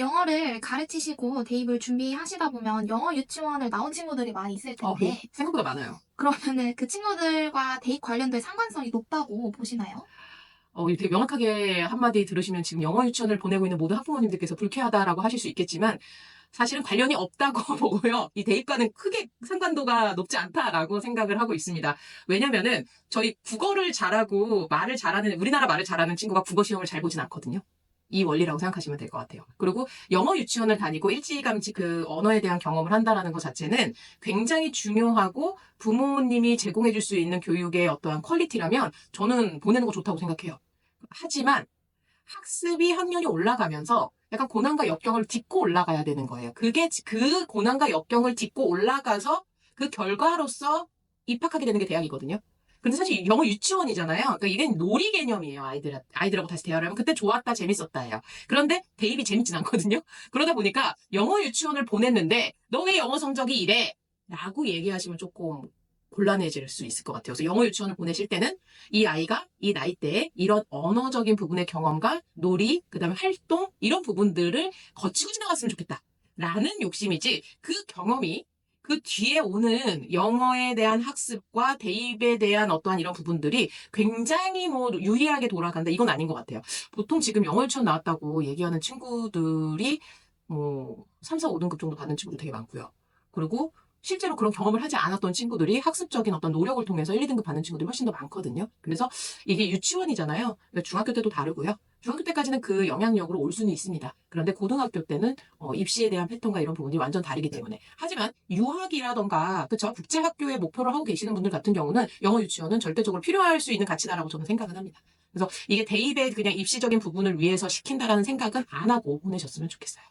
영어를 가르치시고 대입을 준비하시다 보면 영어 유치원을 나온 친구들이 많이 있을 어, 텐데 네. 생각보다 많아요. 그러면은 그 친구들과 대입 관련된 상관성이 높다고 보시나요? 어, 되게 명확하게 한마디 들으시면 지금 영어 유치원을 보내고 있는 모든 학부모님들께서 불쾌하다라고 하실 수 있겠지만 사실은 관련이 없다고 보고요. 이 대입과는 크게 상관도가 높지 않다라고 생각을 하고 있습니다. 왜냐면은 저희 국어를 잘하고 말을 잘하는 우리나라 말을 잘하는 친구가 국어 시험을 잘 보진 않거든요. 이 원리라고 생각하시면 될 것 같아요. 그리고 영어 유치원을 다니고 일찌감치 그 언어에 대한 경험을 한다라는 것 자체는 굉장히 중요하고 부모님이 제공해 줄 수 있는 교육의 어떠한 퀄리티라면 저는 보내는 거 좋다고 생각해요. 하지만 학습이 학년이 올라가면서 약간 고난과 역경을 딛고 올라가야 되는 거예요. 그게 지- 그 고난과 역경을 딛고 올라가서 그 결과로서 입학하게 되는 게 대학이거든요. 근데 사실 영어 유치원이잖아요. 그러니까 이게 놀이 개념이에요. 아이들, 아이들하고 다시 대화를 하면 그때 좋았다, 재밌었다예요. 그런데 대입이 재밌진 않거든요. 그러다 보니까 영어 유치원을 보냈는데 너왜 영어 성적이 이래? 라고 얘기하시면 조금 곤란해질 수 있을 것 같아요. 그래서 영어 유치원을 보내실 때는 이 아이가 이 나이대에 이런 언어적인 부분의 경험과 놀이, 그 다음에 활동, 이런 부분들을 거치고 지나갔으면 좋겠다. 라는 욕심이지 그 경험이 그 뒤에 오는 영어에 대한 학습과 대입에 대한 어떠한 이런 부분들이 굉장히 뭐 유리하게 돌아간다. 이건 아닌 것 같아요. 보통 지금 영어 유치원 나왔다고 얘기하는 친구들이 뭐 3, 4, 5등급 정도 받는 친구도 되게 많고요. 그리고 실제로 그런 경험을 하지 않았던 친구들이 학습적인 어떤 노력을 통해서 1, 2등급 받는 친구들이 훨씬 더 많거든요. 그래서 이게 유치원이잖아요. 그러니까 중학교 때도 다르고요. 중학교 때까지는 그 영향력으로 올 수는 있습니다. 그런데 고등학교 때는 어, 입시에 대한 패턴과 이런 부분이 완전 다르기 때문에. 하지만 유학이라던가 그쵸 국제학교에 목표를 하고 계시는 분들 같은 경우는 영어 유치원은 절대적으로 필요할 수 있는 가치다라고 저는 생각은 합니다. 그래서 이게 대입의 그냥 입시적인 부분을 위해서 시킨다라는 생각은 안 하고 보내셨으면 좋겠어요.